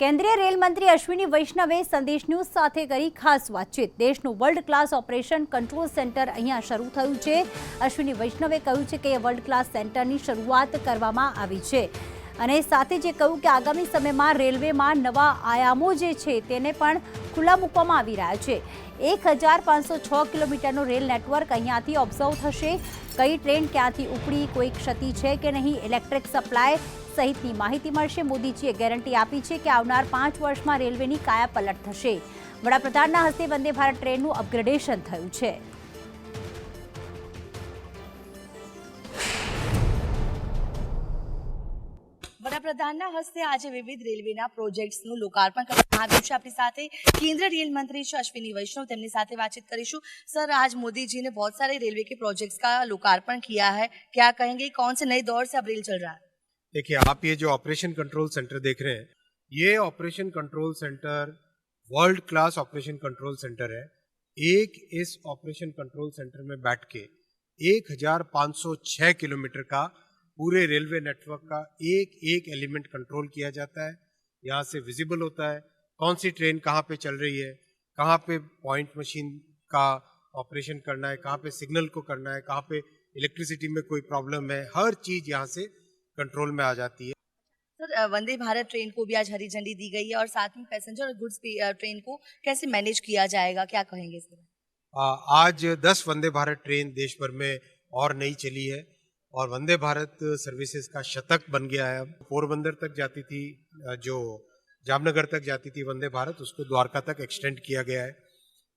કેન્દ્રીય રેલ મંત્રી અશ્વિની વૈષ્ણવે સંદેશ ન્યૂઝ સાથે કરી ખાસ વાતચીત. દેશનું world class operation control centre અહીંયા શરૂ થયું છે. અશ્વિની વૈષ્ણવે કહ્યું છે કે વર્લ્ડ ક્લાસ સેન્ટરની શરૂઆત કરવામાં આવી છે. અને સાથે જે કહ્યું કે આગામી સમયમાં રેલવેમાં નવા આયામો જે છે તેને પણ ખુલ્લા મૂકવામાં આવી રહ્યા છે. એક હજાર પાંચસો છ કિલોમીટરનું રેલ નેટવર્ક અહીંયાથી ઓબ્ઝર્વ થશે. કઈ ટ્રેન ક્યાંથી ઉપડી, કોઈ ક્ષતિ છે કે નહીં, ઇલેક્ટ્રિક સપ્લાય સહિતની માહિતી મળશે. મોદીજીએ ગેરંટી આપી છે કે આવનાર પાંચ વર્ષમાં રેલવેની કાયાપલટ થશે. વડાપ્રધાનના હસ્તે વંદે ભારત ટ્રેનનું અપગ્રેડેશન થયું છે. વડાપ્રધાનના હસ્તે આજે વિવિધ રેલવેના પ્રોજેક્ટ્સનું લોકાર્પણ કરવામાં આવ્યું છે આપણી સાથે केंद्रीय रेल मंत्री છે अश्विनी वैष्णव તેમની સાથે बातचीत કરીશું सर आज मोदी जी ने बहुत सारे रेलवे के प्रोजेक्ट्स का लोकार्पण किया है क्या कहेंगे कौन से नए दौर से अब रेल चल रहा है देखिए आप ये जो ऑपरेशन कंट्रोल सेंटर देख रहे हैं ये operation control centre world class operation control centre है एक इस ऑपरेशन कंट्रोल सेंटर में बैठ के 1506 किलोमीटर का पूरे रेलवे नेटवर्क का एक एक एलिमेंट कंट्रोल किया जाता है। यहाँ से विजिबल होता है। कौन सी ट्रेन कहाँ पे चल रही है? कहाँ पे पॉइंट मशीन का ऑपरेशन करना है? कहाँ पे सिग्नल को करना है? कहाँ पे इलेक्ट्रिसिटी में कोई प्रॉब्लम है? हर चीज़ यहाँ से कंट्रोल में आ जाती है। सर वंदे भारत ट्रेन को भी आज हरी झंडी दी गई है और साथ में पैसेंजर और गुड्स ट्रेन को कैसे मैनेज किया जाएगा? क्या कहेंगे इसके? आ, आज दस वंदे भारत ट्रेन देश भर में और नई चली है। और वंदे भारत सर्विसेज़ का शतक बन गया है। पोरबंदर तक जाती थी जो जामनगर तक जाती थी वंदे भारत, उसको द्वारका तक एक्सटेंड किया गया है।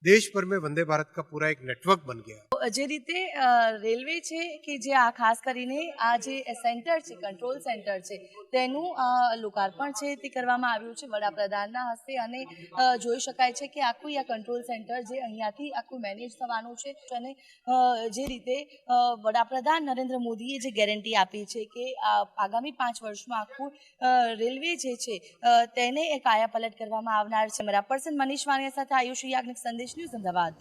देश भर में वंदे भारत का पूरा एक नेटवर्क बन गया है જે રીતે અ, રેલવે છે કે જે આ ખાસ કરીને આ જે સેન્ટર છે કંટ્રોલ સેન્ટર છે તેનું અ, લોકાર્પણ છે તે કરવામાં આવ્યું છે વડાપ્રધાનના હસ્તે અને અ, જોઈ શકાય છે કે આખું આ કંટ્રોલ સેન્ટર જે અહીંયાથી આખું મેનેજ થવાનું છે અને અ, જે રીતે અ, વડાપ્રધાન નરેન્દ્ર મોદીએ જે ગેરંટી આપી છે કે આ આગામી પાંચ વર્ષમાં આખું અ, રેલવે જે છે અ, તેને એક કાયાપલટ કરવામાં આવનાર છે મારા પર્સન મનીષ વાણિયા સાથે આયુષી યાજ્ઞિક સંદેશ ન્યૂઝ અમદાવાદ